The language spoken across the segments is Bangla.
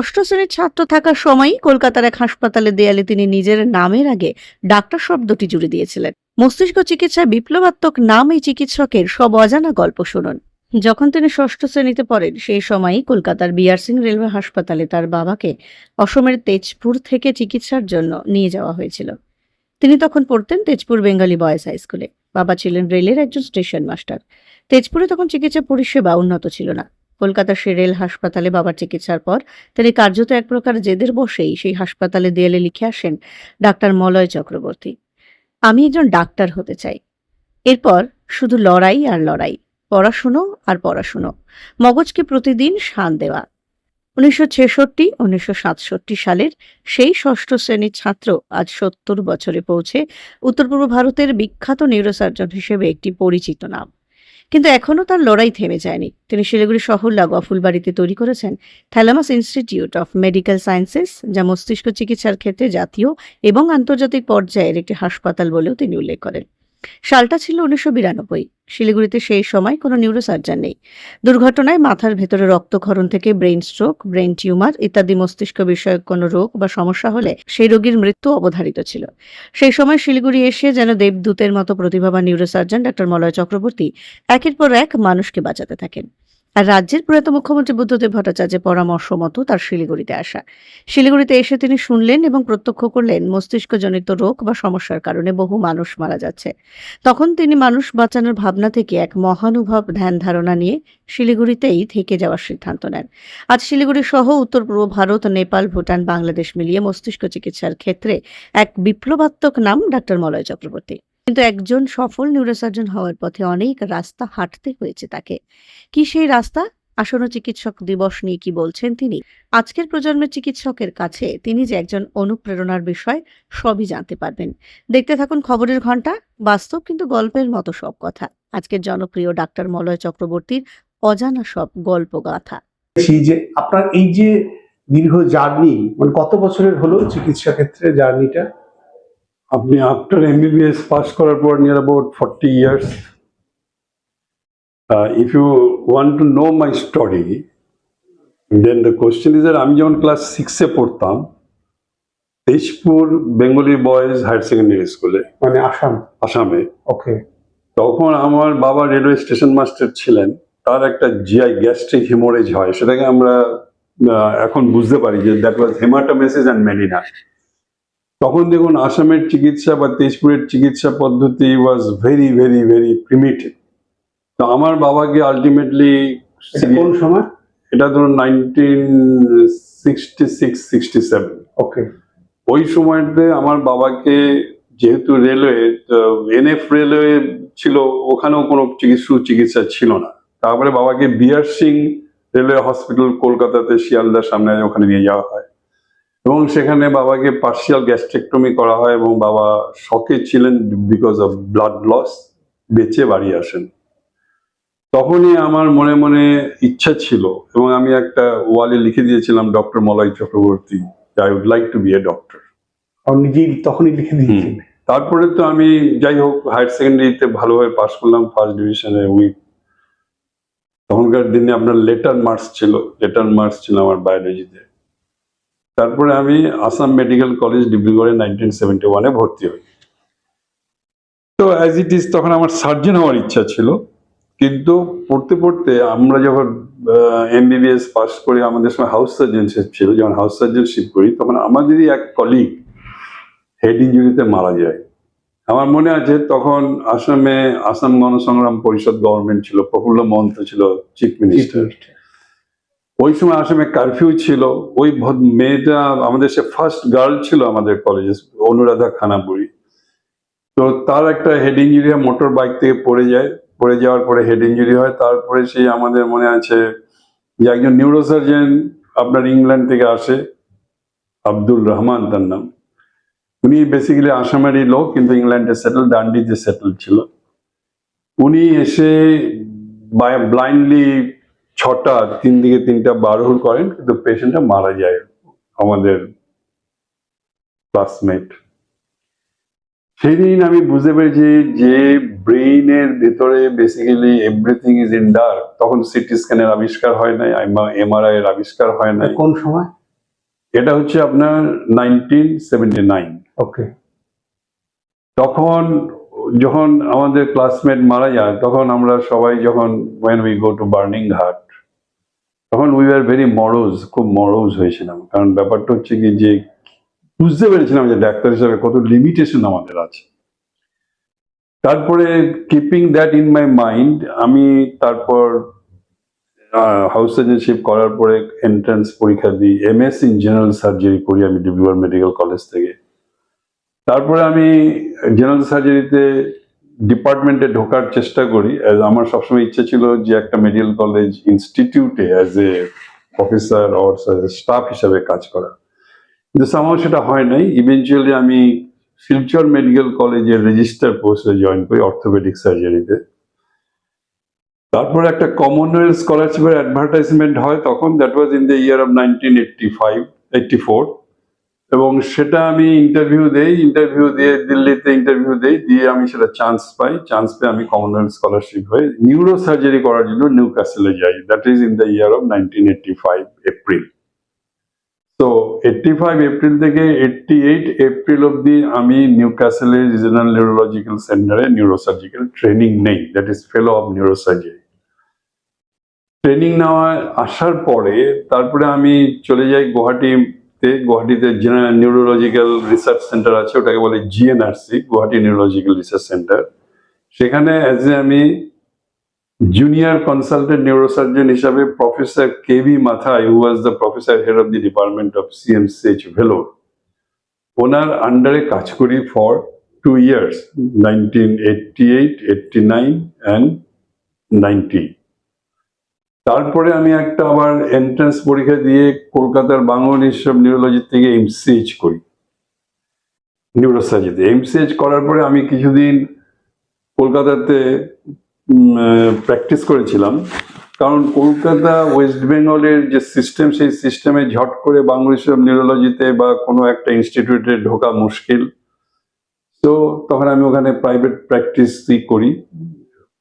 ষষ্ঠ শ্রেণির ছাত্র থাকার সময়ই কলকাতার এক হাসপাতালে দেয়ালে তিনি নিজের নামের আগে ডাক্তার শব্দটি জুড়ে দিয়েছিলেন। মস্তিষ্ক চিকিৎসায় বিপ্লবাত্মক নাম এই চিকিৎসকের সব অজানা গল্প শুনুন। যখন তিনি ষষ্ঠ শ্রেণীতে পড়েন, সেই সময়ই কলকাতার বিআর সিং রেলওয়ে হাসপাতালে তার বাবাকে অসমের তেজপুর থেকে চিকিৎসার জন্য নিয়ে যাওয়া হয়েছিল। তিনি তখন পড়তেন তেজপুর বেঙ্গলি বয়েজ হাই স্কুলে। বাবা ছিলেন রেলের একজন স্টেশন মাস্টার। তেজপুরে তখন চিকিৎসা পরিষেবা উন্নত ছিল না। কলকাতার সে রেল হাসপাতালে বাবার চিকিৎসার পর তিনি কার্যত এক প্রকার জেদের বসেই সেই হাসপাতালে দেয়ালে লিখে আসেন ডাক্তার মলয় চক্রবর্তী। আমি একজন ডাক্তার হতে চাই। এরপর শুধু লড়াই আর লড়াই, পড়াশুনো আর পড়াশুনো, মগজকে প্রতিদিন শান দেওয়া। উনিশশো ছেষট্টি, উনিশশো সাতষট্টি সালের সেই ষষ্ঠ শ্রেণির ছাত্র আজ সত্তর বছরে পৌঁছে উত্তর পূর্ব ভারতের বিখ্যাত নিউরোসার্জন হিসেবে একটি পরিচিত নাম। কিন্তু এখনও তার লড়াই থেমে যায়নি। তিনি শিলিগুড়ি শহর লাগোয়া ফুলবাড়িতে তৈরি করেছেন thalamus institute of medical sciences, যা মস্তিষ্ক চিকিৎসার ক্ষেত্রে জাতীয় এবং আন্তর্জাতিক পর্যায়ের একটি হাসপাতাল বলেও তিনি উল্লেখ করেন। সালটা ছিল উনিশশো বিরানব্বই। শিলিগুড়িতে সেই সময় কোনো নিউরোসার্জন নেই। দুর্ঘটনায় মাথার ভেতরে রক্তক্ষরণ থেকে ব্রেন স্ট্রোক ব্রেন টিউমার ইত্যাদি মস্তিষ্ক বিষয়ক কোনো রোগ বা সমস্যা হলে সেই রোগীর মৃত্যু অবধারিত ছিল। সেই সময় শিলিগুড়ি এসে যেন দেবদূতের মতো প্রতিভাবান নিউরোসার্জন ডক্টর মলয় চক্রবর্তী একের পর এক মানুষকে বাঁচাতে থাকেন। আর রাজ্যের প্রয়াত মুখ্যমন্ত্রী বুদ্ধদেব ভট্টাচার্যের পরামর্শ মতো তার শিলিগুড়িতে আসা। শিলিগুড়িতে এসে তিনি শুনলেন এবং প্রত্যক্ষ করলেন, মস্তিষ্কজনিত রোগ বা সমস্যার কারণে বহু মানুষ মারা যাচ্ছে। তখন তিনি মানুষ বাঁচানোর ভাবনা থেকে এক মহানুভব ধ্যান ধারণা নিয়ে শিলিগুড়িতেই থেকে যাওয়ার সিদ্ধান্ত নেন। আজ শিলিগুড়ি সহ উত্তর পূর্ব ভারত, নেপাল, ভুটান, বাংলাদেশ মিলিয়ে মস্তিষ্ক চিকিৎসার ক্ষেত্রে এক বিপ্লবাত্মক নাম ডাক্তার মলয় চক্রবর্তী। কিন্তু একজন সফল নিউরোসার্জন হওয়ার পথে অনেক রাস্তা হাঁটতে হয়েছে তাকে। কি সেই রাস্তা? আসন্ন চিকিৎসক দিবস নিয়ে কি বলছেন তিনি? আজকের প্রজন্মের চিকিৎসকের কাছে তিনি যে একজন অনুপ্রেরণার বিষয়, সবই জানতে পারবেন। দেখতে থাকুন খবরের ঘণ্টা বাস্তব কিন্তু গল্পের মতো সব কথা। আজকের জনপ্রিয় ডাক্তার মলয় চক্রবর্তীর অজানা সব গল্প গাথা দেখছি যে আপনার এই যে দীর্ঘ জার্নি মানে কত বছরের হলো চিকিৎসা ক্ষেত্রে জার্নিটা? আপনি আফটার এমবিবিএস পাস করার পর near about forty years if you want to know my story then the question is আমি যখন ক্লাস সিক্সে পড়তাম Tezpur Bengali boys higher secondary স্কুলে মানে আসাম? আসামে ওকে তখন আমার বাবা রেলওয়ে স্টেশন মাস্টার ছিলেন তার একটা জিআই গ্যাস্ট্রিক হিমোরেজ হয় সেটাকে আমরা এখন বুঝতে পারি যে that was haematemesis and melaena তখন দেখুন আসামের চিকিৎসা বা তেজপুরের চিকিৎসা পদ্ধতি was very very very primitive তো আমার বাবাকে আলটিমেটলি কোন সময়? এটা ধরুন nineteen sixty six sixty seven okay ওই সময়তে আমার বাবাকে যেহেতু রেলওয়ে এনএফ রেলওয়ে ছিল ওখানেও কোনো চিকিৎসা চিকিৎসা ছিল না। তারপরে বাবাকে বিআর সিং রেলওয়ে হসপিটাল কলকাতাতে শিয়ালদার সামনে ওখানে নিয়ে যাওয়া হয়। এবং সেখানে বাবাকে পার্সিয়াল গ্যাস্ট্রেক্টমি করা হয় এবং বাবা শকে ছিলেন বিকজ অফ ব্লাড লস বেঁচে বাড়ি আসেন। তখনই আমার মনে মনে ইচ্ছা ছিল এবং আমি একটা ওয়ালে লিখে দিয়েছিলাম doctor Malay Chakraborty I would like to be a doctor নিজেই তখনই লিখে দিয়েছেন তারপরে তো আমি যাই হোক হায়ার সেকেন্ডারিতে ভালোভাবে পাশ করলাম ফার্স্ট ডিভিশনে উইথ তখনকার দিনে আপনার লেটার মার্কস ছিল লেটার মার্কস ছিল আমার বায়োলজিতে তারপরে আমি আসাম মেডিকেল কলেজ ডিব্রুগড়ে নাইনটিন সেভেন্টি ওয়ানে ভর্তি হই। তো অ্যাজ ইট ইজ তখন আমার সার্জন হওয়ার ইচ্ছা ছিল। কিন্তু পড়তে পড়তে আমরা যখন এমবিবিএস পাস করি, আমাদের সময় হাউস সার্জনশিপ ছিল। যখন হাউস সার্জনশিপ করি, তখন আমাদেরই এক কলিগ হেড ইঞ্জুরিতে মারা যায়। আমার মনে আছে, তখন আসামে আসাম গণসংগ্রাম পরিষদ গভর্নমেন্ট ছিল, প্রফুল্ল মহন্ত ছিল চিফ মিনিস্টার ওই সময় আসামে কারফিউ ছিল। ওই মেয়েটা আমাদের সে ফার্স্ট গার্ল ছিল আমাদের কলেজে অনুরাধা খানাপুরি। তো তার একটা হেড ইঞ্জুরি হয় মোটর বাইক থেকে পড়ে যায়। পড়ে যাওয়ার পরে হেড ইঞ্জুরি হয়। তারপরে সেই আমাদের মনে আছে যে একজন নিউরোসার্জন আপনার ইংল্যান্ড থেকে আসে আব্দুল রহমান তার নাম। উনি বেসিক্যালি আসামেরই লোক, কিন্তু ইংল্যান্ডে সেটেল ডান্ডিতে সেটেল ছিল। উনি এসে বাই ব্লাইন্ডলি ছটা তিন দিকে তিনটা বারহুল করেন কিন্তু পেশেন্টটা মারা যায় আমাদের ক্লাসমেট সেই দিন আমি বুঝতে পেরেছি যে ব্রেইনের ভেতরে basically everything is in dark তখন সিটি স্ক্যানের আবিষ্কার হয় নাই এমআরআই এর আবিষ্কার হয় নাই। কোন সময়? এটা হচ্ছে আপনার নাইনটিন সেভেন্টি নাইন ওকে। তখন যখন আমাদের ক্লাসমেট মারা যায় তখন আমরা সবাই যখন when we go to burning ghat তখন উই আর ভেরি মরোজ খুব মরোজ হয়েছিলাম। কারণ ব্যাপারটা হচ্ছে কি যে, বুঝতে পেরেছিলাম যে ডাক্তার হিসাবে কত লিমিটেশন আমাদের আছে। তারপরে keeping that in my mind আমি তারপর হাউস সার্জনশিপ করার পরে এন্ট্রান্স পরীক্ষা দিই M S in general surgery করি আমি ডিব্রুগড় মেডিকেল কলেজ থেকে। তারপরে আমি জেনারেল সার্জারিতে ডিপার্টমেন্টে ঢোকার চেষ্টা করি, as আমার সবসময় ইচ্ছে ছিল যে একটা মেডিকেল কলেজ ইনস্টিটিউটে as a professor or staff হিসাবে কাজ করা কিন্তু আমার সেটা হয় নাই। ইভেনচুয়ালি আমি শিলচর মেডিকেল কলেজের রেজিস্টার পোস্টে জয়েন করি অর্থোপেডিক সার্জারিতে তারপরে একটা কমনওয়েলথ স্কলারশিপের অ্যাডভার্টাইজমেন্ট হয় তখন that was in the year of nineteen eighty five eighty four এবং সেটা আমি ইন্টারভিউ দেই ইন্টারভিউ দিয়ে দিল্লিতে ইন্টারভিউ দেই, দিয়ে আমি সেটা চান্স পাই। চান্স পেয়ে আমি কমনওয়েলথ স্কলারশিপ হয়ে নিউরো সার্জারি করার জন্য নিউ ক্যাসেলে যাই। That is in the year of nineteen eighty five April তো এইটটি ফাইভ এপ্রিল থেকে এইটটি এইট এপ্রিল অব্দি আমি নিউ ক্যাসেলের রিজনাল নিউরোলজিক্যাল সেন্টারে নিউরোসার্জিক্যাল ট্রেনিং নেই। That is fellow of neurosurgery training নেওয়া আসার পরে, তারপরে আমি চলে যাই গুয়াহাটিতে গুয়াহাটিতে জেনারেল নিউরোলজিক্যাল রিসার্চ সেন্টার আছে, ওটাকে বলে GNRC Guwahati neurological research centre সেখানে অ্যাজ এ আমি জুনিয়র কনসালটেন্ট নিউরোসার্জন হিসাবে professor K V Mathai who was the professor head of the department of CMCH Vellore ওনার আন্ডারে কাজ করি for two years nineteen eighty eight eighty nine and ninety তারপরে আমি একটা আবার এন্ট্রান্স পরীক্ষা দিয়ে কলকাতার বাংলা ইনস্টিটিউট নিউরোলজি থেকে এমসিএইচ করি। নিউরোসার্জিতে এমসিএইচ করার পরে আমি কিছুদিন কলকাতাতে প্র্যাকটিস করেছিলাম। কারণ কলকাতা ওয়েস্ট বেঙ্গলের যে সিস্টেম সেই সিস্টেমে ঝট করে বাংলা ইনস্টিটিউট নিউরোলজিতে বা কোনো একটা ইনস্টিটিউটে ঢোকা মুশকিল। তো তখন আমি ওখানে প্রাইভেট প্র্যাকটিসই করি।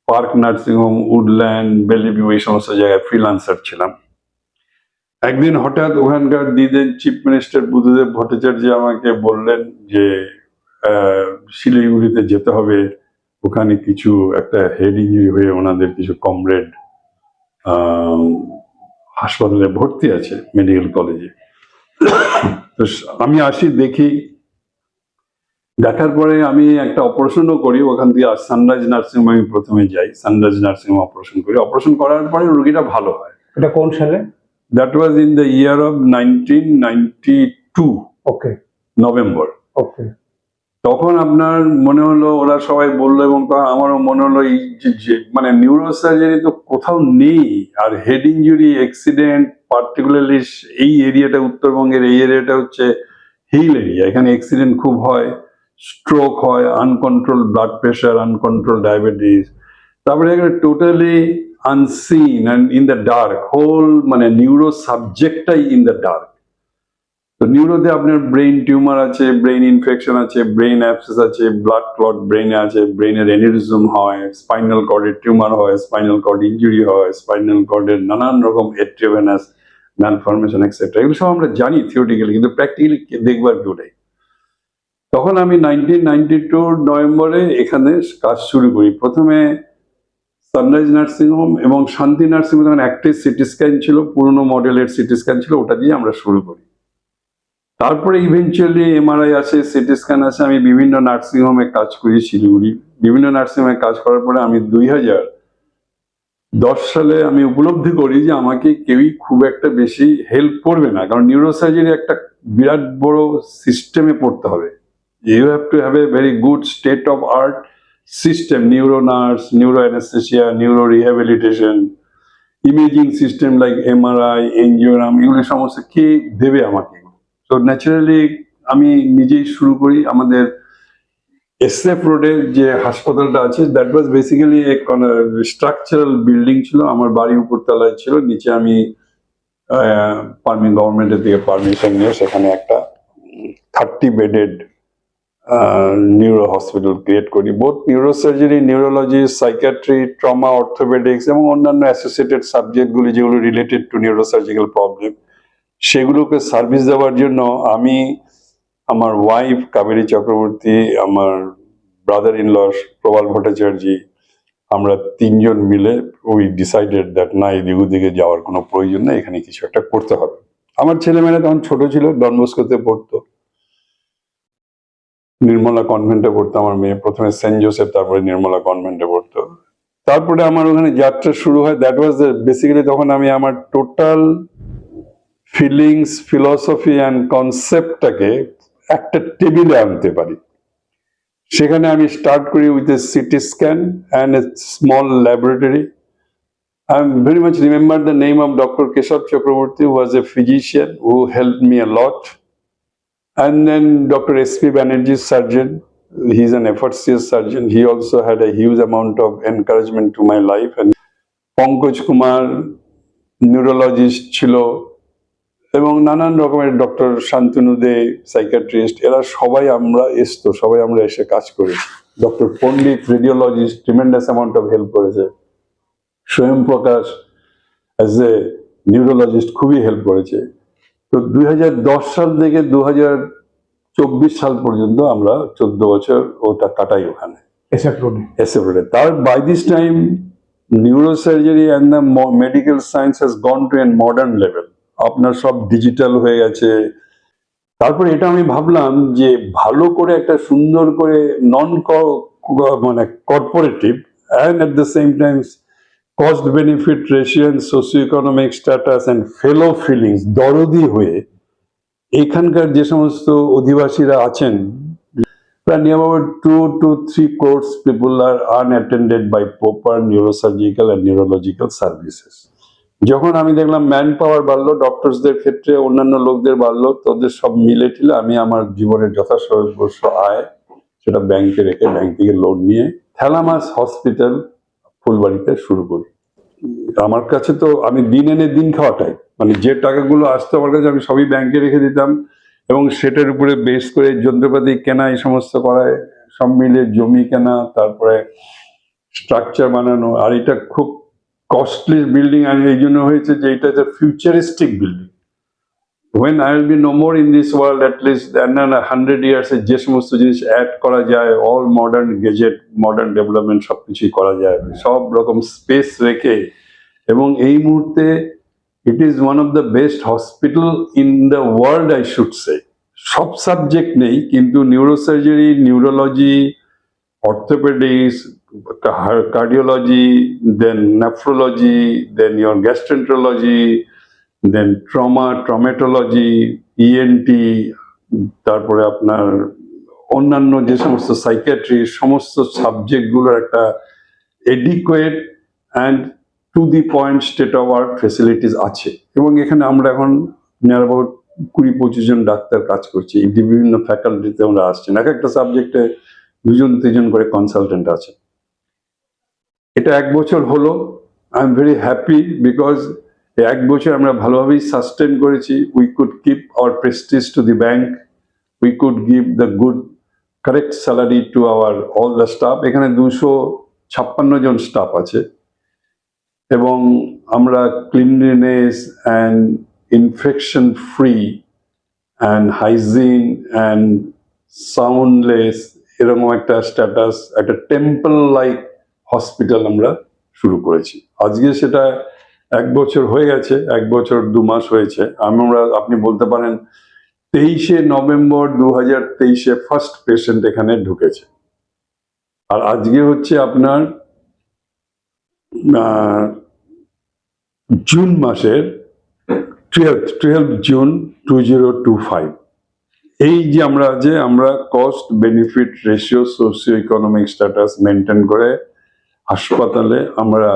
পার্ক নার্সিংহোম উডল্যান্ড, বেলিভিউ এই সমস্ত জায়গায় ফ্রিলান্সার ছিলাম। একদিন হঠাৎ ওখানকার দিদের চিফ মিনিস্টার বুদ্ধদেব ভট্টাচার্য আমাকে বললেন যে শিলিগুড়িতে যেতে হবে। ওখানে কিছু একটা হেড হয়ে ওনাদের কিছু কমরেড হাসপাতালে ভর্তি আছে মেডিকেল কলেজে তো আমি আসি, দেখি দেখার পরে আমি একটা অপারেশনও করি ওখান থেকে সানরাইজ নার্সিং আমি প্রথমে যাই। সানরাইজ নার্সিং হোম অপারেশন করি। অপারেশন করার পরে রোগীটা ভালো হয়। এটা কোন সালে? That was in the year of nineteen ninety two okay November okay তখন আপনার মনে হলো ওরা সবাই বলল এবং আমারও মনে হলো এই যে মানে নিউরোসার্জারি তো কোথাও নেই আর হেড ইঞ্জুরি অ্যাক্সিডেন্ট পার্টিকুলারলি এই এরিয়াটা উত্তরবঙ্গের এই এরিয়াটা হচ্ছে হিল এরিয়া এখানে অ্যাক্সিডেন্ট খুব হয়। স্ট্রোক হয় uncontrol blood pressure uncontrol diabetes তারপরে এখানে totally unseen in the dark hole মানে নিউরো সাবজেক্টটাই ইন দ্য ডার্ক তো নিউরোতে আপনার ব্রেইন টিউমার আছে ব্রেইন ইনফেকশন আছে ব্রেইন অ্যাপসেস আছে ব্লাড ক্লট ব্রেনে আছে ব্রেইনের এনিরিজম হয় স্পাইনাল কর্ডের টিউমার হয় স্পাইনাল কর্ড ইঞ্জুরি হয় স্পাইনাল কর্ডের নানান রকম এট্রিভেনাস ম্যালফরমেশন এক্সেট্রা এগুলো সব আমরা জানি থিওরিটিক্যালি কিন্তু প্র্যাকটিক্যালি দেখবার কেউ নেই। তখন আমি নাইনটিন নাইনটি টু নভেম্বরে এখানে কাজ শুরু করি। প্রথমে সানরাইজ নার্সিং হোম এবং শান্তি নার্সিং হোম তখন একটাই সিটি স্ক্যান ছিল, পুরনো মডেলের সিটি স্ক্যান ছিল, ওটা দিয়ে আমরা শুরু করি। তারপরে ইভেনচুয়ালি এমআরআই আছে সিটি স্ক্যান আছে আমি বিভিন্ন নার্সিং হোমে কাজ করি, শিলিগুড়ি। বিভিন্ন নার্সিং হোমে কাজ করার পরে আমি দুই হাজার দশ সালে আমি উপলব্ধি করি যে আমাকে কেউই খুব একটা বেশি হেল্প করবে না, কারণ নিউরোসার্জারি একটা বিরাট বড় সিস্টেমে পড়তে হবে। You have to have a very good state of art system neuro nurse neuro anaesthesia neuro rehabilitation imaging system like MRI angiogram এগুলো সমস্ত কে দেবে আমাকে? তো ন্যাচারালি আমি নিজেই শুরু করি আমাদের এসএফ রোডে যে হাসপাতালটা আছে দ্যাট ওয়াজ বেসিক্যালি এক স্ট্রাকচারাল বিল্ডিং ছিল, আমার বাড়ি উপরতলায় ছিল, নিচে আমি পারমিন গভর্নমেন্টের থেকে পারমিশন নিয়ে সেখানে একটা thirty bedded neuro hospital create করি। Both neurosurgery neurology psychiatry trauma orthopaedics এবং অন্যান্য অ্যাসোসিয়েটেড সাবজেক্টগুলি যেগুলো রিলেটেড টু নিউরোসার্জিক্যাল প্রবলেম সেগুলোকে সার্ভিস দেওয়ার জন্য আমি আমার ওয়াইফ কাবেরী চক্রবর্তী, আমার brother in law Prabal Bhattacharya, আমরা তিনজন মিলে উই ডিসাইডেড দ্যাট না এদিক ওদিকে যাওয়ার কোনো প্রয়োজন নেই, এখানে কিছু একটা করতে হবে। আমার ছেলেমেয়েরা তখন ছোট ছিল ডনবস্কোতে পড়তো। নির্মলা কনভেন্টে পড়তো আমার মেয়ে প্রথমে সেন্ট জোসেফ তারপরে নির্মলা কনভেন্টে পড়তো তারপরে আমার ওখানে যাত্রা শুরু হয় দ্যাট ওয়াজ বেসিক্যালি তখন আমি আমার টোটাল ফিলিংস ফিলসফি অ্যান্ড কনসেপ্টটাকে একটা টেবিলে আনতে পারি সেখানে আমি স্টার্ট করি with a CT scan and a small laboratory I very much remember the name of Dr. Keshav Chakraborty, who was a physician who help me a lot. And then Dr. S.P. Banerjee, surgeon, he's an FRCS surgeon. He also had a huge amount of encouragement to my life. And Pankaj Kumar, neurologist ছিল এবং নানান রকমের ডক্টর শান্তনু দে সাইকাট্রিস্ট এরা সবাই আমরা এসতো সবাই আমরা এসে কাজ করেছি doctor Pandit radiologist tremendous amount of help করেছে Swayam Prakash as a neurologist খুবই হেল্প করেছে তো দুই হাজার দশ সাল থেকে দু চব্বিশ সাল পর্যন্ত আমরা চোদ্দ বছর ওটা কাটাই ওখানে। এসএফ রোডে। তার by this time neurosurgery and the medical science has gone to an modern level আপনার সব ডিজিটাল হয়ে গেছে। তারপরে এটা আমি ভাবলাম যে ভালো করে একটা সুন্দর করে নন মানে corporative and at the same times cost benefit রেশিয়ান socio economic status and fellow feelings দরদি হয়ে এখানকার যে সমস্ত অধিবাসীরা আছেন, প্রায় two two three crores people are unattended by proper neurosurgical and neurological services যখন আমি দেখলাম ম্যান পাওয়ার বাড়লো ডক্টরসদের ক্ষেত্রে অন্যান্য লোকদের বাড়লো, তোদের সব মিলে টিলে আমি আমার জীবনের যথাসর্বস্ব আয় সেটা ব্যাংকে রেখে ব্যাংক থেকে লোন নিয়ে থ্যালামাস হসপিটাল ফুলবাড়িতে শুরু করি। আমার কাছে তো আমি দিন এনে দিন খাওয়াটাই। মানে যে টাকাগুলো আসতো আমার কাছে আমি সবই ব্যাংকে রেখে দিতাম এবং সেটার উপরে বেস করে যন্ত্রপাতি কেনা, এই সমস্ত করায়। সব মিলে জমি কেনা, তারপরে স্ট্রাকচার বানানো। আর এটা খুব কস্টলি বিল্ডিং আর এই জন্য হয়েছে যে এটা futuristic building when I will be no more in this world at least hundred ইয়ার্সে যে সমস্ত জিনিস অ্যাড করা যায় all modern gadget modern development সব কিছুই করা যায় সব রকম স্পেস রেখে এবং এই মুহূর্তে it is one of the best hospital in the world I should say সব সাবজেক্ট নেই কিন্তু neurosurgery neurology orthopaedics cardiology then nephrology then your gastroenterology then trauma traumatology ENT তারপরে আপনার অন্যান্য যে সমস্ত সাইকিয়াট্রি সমস্ত সাবজেক্টগুলোর একটা adequate and to the point state of art facilities আছে। এবং এখানে আমরা এখন নিয়ার অ্যাবাউট কুড়ি পঁচিশ জন ডাক্তার কাজ করছি। বিভিন্ন ফ্যাকাল্টিতে আমরা আসছেন। এক একটা সাবজেক্টে দুজন, তিনজন করে কনসালটেন্ট আছে। এটা এক বছর হলো। I am very happy because এক বছর আমরা ভালোভাবেই সাস্টেন করেছি। We could keep our prestige to the bank we could give the good correct salary to our all the staff এখানে দুশো ছাপ্পান্ন জন স্টাফ আছে। এবং আমরা cleanliness and infection free and hygiene and soundless এরকম একটা স্ট্যাটাস একটা টেম্পল লাইক হসপিটাল আমরা শুরু করেছি। আজকে সেটা এক বছর হয়ে গেছে, এক বছর দু মাস হয়েছে। আমরা, আপনি বলতে পারেন তেইশে নভেম্বর দু হাজার তেইশে ফার্স্ট পেশেন্ট এখানে ঢুকেছে। আর আজকে হচ্ছে আপনার জুন মাসের twelve twelve June two zero two five এই যে আমরা যে আমরা cost benefit ratio socio economic status maintain করে হাসপাতালে আমরা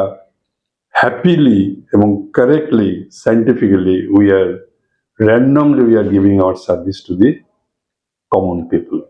হ্যাপিলি এবং correctly scientifically we are randomly we are giving our service to the common people